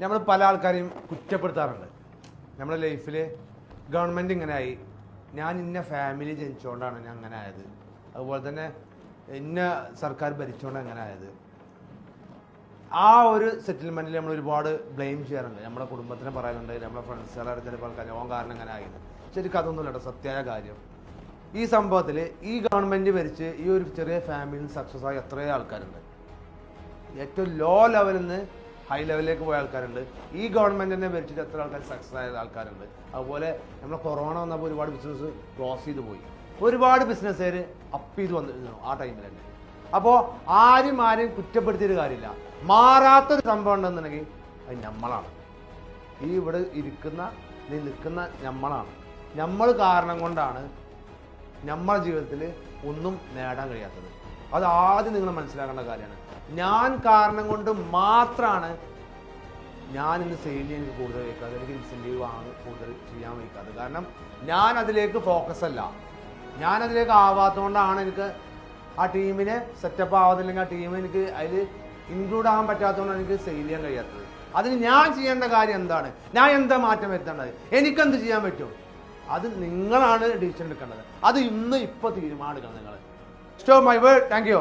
നമ്മൾ പല ആൾക്കാരെയും കുറ്റപ്പെടുത്താറുണ്ട്. നമ്മുടെ ലൈഫിൽ ഗവൺമെന്റ് ഇങ്ങനെ ആയി ഞാൻ ഇന്ന ഫാമിലി ജനിച്ചുകൊണ്ടാണ് ഞാൻ അങ്ങനെ ആയത്. അതുപോലെ തന്നെ ഇന്ന സർക്കാർ ഭരിച്ചുകൊണ്ട് അങ്ങനെ ആയത്. ആ ഒരു സെറ്റിൽമെന്റിൽ നമ്മൾ ഒരുപാട് ബ്ലെയിം ചെയ്യാറുണ്ട്. നമ്മുടെ കുടുംബത്തിനെ പറയാറുണ്ട് നമ്മുടെ ഫ്രണ്ട്സുകളെ ചിലപ്പോൾ ആൾക്കാർ ഓൻ കാരണം അങ്ങനെ ആയിരുന്നു ശരിക്കും അതൊന്നുമില്ല കേട്ടോ സത്യമായ കാര്യം. ഈ സംഭവത്തിൽ ഈ ഗവൺമെന്റ് ഭരിച്ച് ഈ ഒരു ചെറിയ ഫാമിലിയിൽ സക്സസ് ആയ എത്രയോ ആൾക്കാരുണ്ട്. ഏറ്റവും ലോ ലെവലിൽ നിന്ന് ഹൈ ലെവലിലേക്ക് പോയ ആൾക്കാരുണ്ട്. ഈ ഗവൺമെന്റ് തന്നെ ഭരിച്ചിട്ട് എത്ര ആൾക്കാർ സക്സസ് ആയ ആൾക്കാരുണ്ട്. അതുപോലെ നമ്മൾ കൊറോണ വന്നപ്പോൾ ഒരുപാട് ബിസിനസ് ക്ലോസ് ചെയ്ത് പോയി. ഒരുപാട് ബിസിനസ്സുകാർ അപ്പ് ചെയ്ത് വന്നിരുന്നു ആ ടൈമിൽ തന്നെ. അപ്പോൾ ആരും ആരെയും കുറ്റപ്പെടുത്തിയൊരു കാര്യമില്ല. മാറാത്തൊരു സംഭവം ഉണ്ടെന്നുണ്ടെങ്കിൽ അത് നമ്മളാണ് ഈ ഇവിടെ ഇരിക്കുന്ന നീ നിൽക്കുന്ന നമ്മളാണ് നമ്മൾ കാരണം കൊണ്ടാണ് നമ്മുടെ ജീവിതത്തിൽ ഒന്നും നേടാൻ കഴിയാത്തത്. അത് ആദ്യം നിങ്ങൾ മനസ്സിലാക്കേണ്ട കാര്യമാണ്. ഞാൻ കാരണം കൊണ്ട് മാത്രമാണ് ഞാൻ ഇന്ന് സെയിൽ എനിക്ക് കൂടുതൽ വയ്ക്കാതെ എനിക്ക് ഇൻസെന്റീവ് വാങ്ങി കൂടുതൽ ചെയ്യാൻ വയ്ക്കാതെ കാരണം ഞാൻ അതിലേക്ക് ഫോക്കസ് അല്ല. ഞാൻ അതിലേക്ക് ആവാത്തതുകൊണ്ടാണ് എനിക്ക് ആ ടീമിനെ സെറ്റപ്പ് ആവാതില്ലെങ്കിൽ ആ ടീം എനിക്ക് അതിൽ ഇൻക്ലൂഡ് ആകാൻ പറ്റാത്തതുകൊണ്ടാണ് എനിക്ക് സെയിൽ ചെയ്യാൻ കഴിയാത്തത്. അതിന് ഞാൻ ചെയ്യേണ്ട കാര്യം എന്താണ്? ഞാൻ എന്താ മാറ്റം വരുത്തേണ്ടത്? എനിക്കെന്ത് ചെയ്യാൻ പറ്റും? അത് നിങ്ങളാണ് ഡിസിഷൻ എടുക്കേണ്ടത്. അത് ഇന്ന് ഇപ്പോൾ തീരുമാനിക്കണം നിങ്ങൾ ஸ்டோ மை வேர்ட் தேங்க்யூ